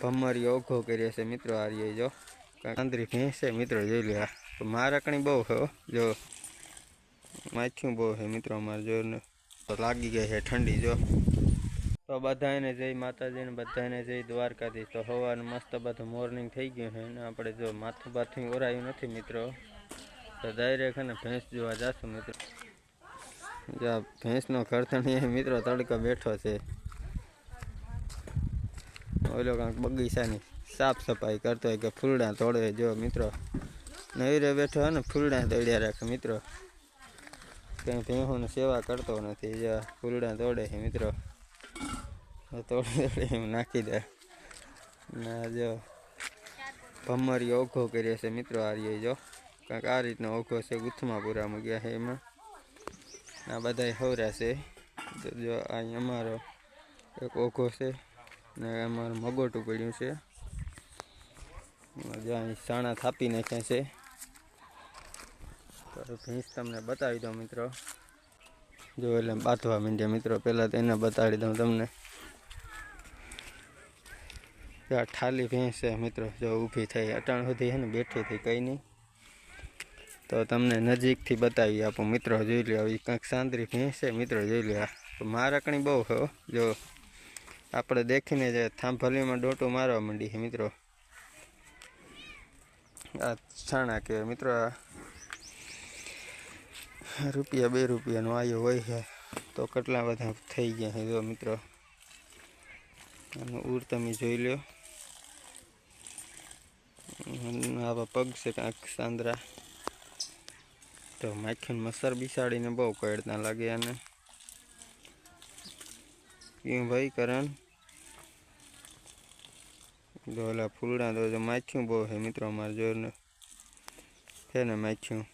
ભમરી ઓઘો કરીએ છે મિત્રો આ રહીએ જો આંતરી ભેંસ છે મિત્રો, જોઈ લે આ. તો મારકણી બહુ છે હો. જો. માખ્યું બહુ છે મિત્રો અમારે જોઈને તો લાગી ગઈ છે ઠંડી, જો. તો બધાને જય માતાજીને બધાને જય દ્વારકાધીશ. તો સવારનું મસ્ત બધું મોર્નિંગ થઈ ગયું છે ને આપણે જો માથું બાથું ઓરાયું નથી મિત્રો. તો ડાયરેક્ટ છે ને ભેંસ જોવા જાશું મિત્રો. જ્યાં ભેંસનો ખરથણી મિત્રો તડકો બેઠો છે. ઓલો કાંક બગીચાની સાફ સફાઈ કરતો હોય કે ફૂલડા તોડે જો મિત્રો, નવીરે બેઠો હોય ને, ફૂલડા તોડ્યા રાખે મિત્રો. કંઈ ભેંસોની સેવા કરતો નથી. જો ફૂલડા તોડે છે મિત્રો. તોડે તોડી એમ નાખી દે. ના જો ભમરી ઓઘો કર્યો છે મિત્રો હારીએ જો કાંઈક આ રીતનો ઓઘો છે ગુથમાં પૂરા ગયા છે એમાં. આ બધા હવરા છે. જો અહીં અમારો એક ઓઘો છે. ને અમારું મગોટું પડ્યું છે. જો અહીં સાણા થાપી નાખ્યા છે. તો ભીંસ તમને બતાવી દઉં મિત્રો. જો એટલે બાંધવા માંડ્યા મિત્રો. પહેલાં તો એને બતાડી દઉં તમને. આ ઠાલી ભેંસ છે મિત્રો. જો ઊભી થઈ, અટાણ સુધી છે ને બેઠી થઈ, કંઈ નહીં. તો તમને નજીકથી બતાવી આપું મિત્રો. જોઈ લ્યો આવી કંઈક સાંદરી ભેંસ છે મિત્રો. જોઈ લ્યો, આ તો મારકણી બહુ હો. જો આપણે દેખીને જે થાંભલીમાં ડોટું મારવા માંડી છે, મિત્રો. આ છાણા કે, મિત્રો રૂપિયા બે રૂપિયાનો આયો હોય છે, તો કેટલા બધા થઈ ગયા છે, જો, મિત્રો. આનું ઉર તમે જોઈ લો આવા પગ છે કાંક સાંદરા. તો માખીને મસર બિસાડીને બહુ કડતા લાગે આને. કેમ ભાઈ કરણ. જો ઓલા ફૂલડા તો જો માખ્યું બહુ છે મિત્રો અમારે જોઈને છે ને માખ્યું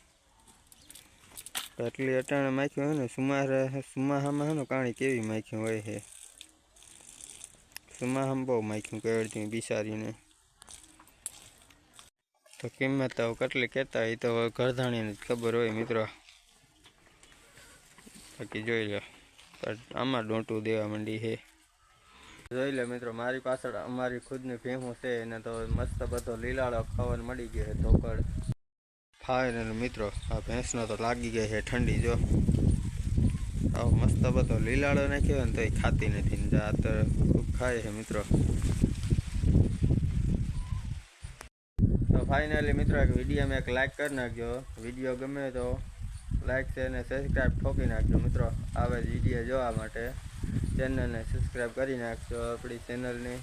એટલી અટાણે માખ્યું હોય ને સુમારે સુમાહામાં છે ને કાણી કેવી માખ્યું હોય છે. સુમાહામાં બહુ માખ્યું કેળતી બિસારીને તો કિંમત તો કેટલી કહેતા હોય તો ઘરધાણીને જ ખબર હોય મિત્રો. બાકી જોઈ લો. આમાં ડોંટું દેવા માંડી છે. જોઈ લે મિત્રો, મારી પાછળ અમારી ખુદની ભેહું છે એને તો મસ્ત બધો લીલાળો ખાવાનું મળી ગયો છે ધોકડ. ફાઇનલ મિત્રો, આ ભેંસનો તો લાગી ગઈ છે ઠંડી, જો. આવો મસ્ત બધો લીલાળો નાખ્યો ને તો એ ખાતી નથી આ તો ખૂબ ખાય છે મિત્રો. તો ફાઇનલી મિત્રો, એક વિડીયોમાં એક લાઈક કરી નાખજો. વીડિયો ગમે તો લાઈક છે અને સબસ્ક્રાઈબ ઠોકી નાખજો મિત્રો. આવા જ વીડિયો જોવા માટે ચેનલને સબસ્ક્રાઈબ કરી નાખજો આપણી ચેનલને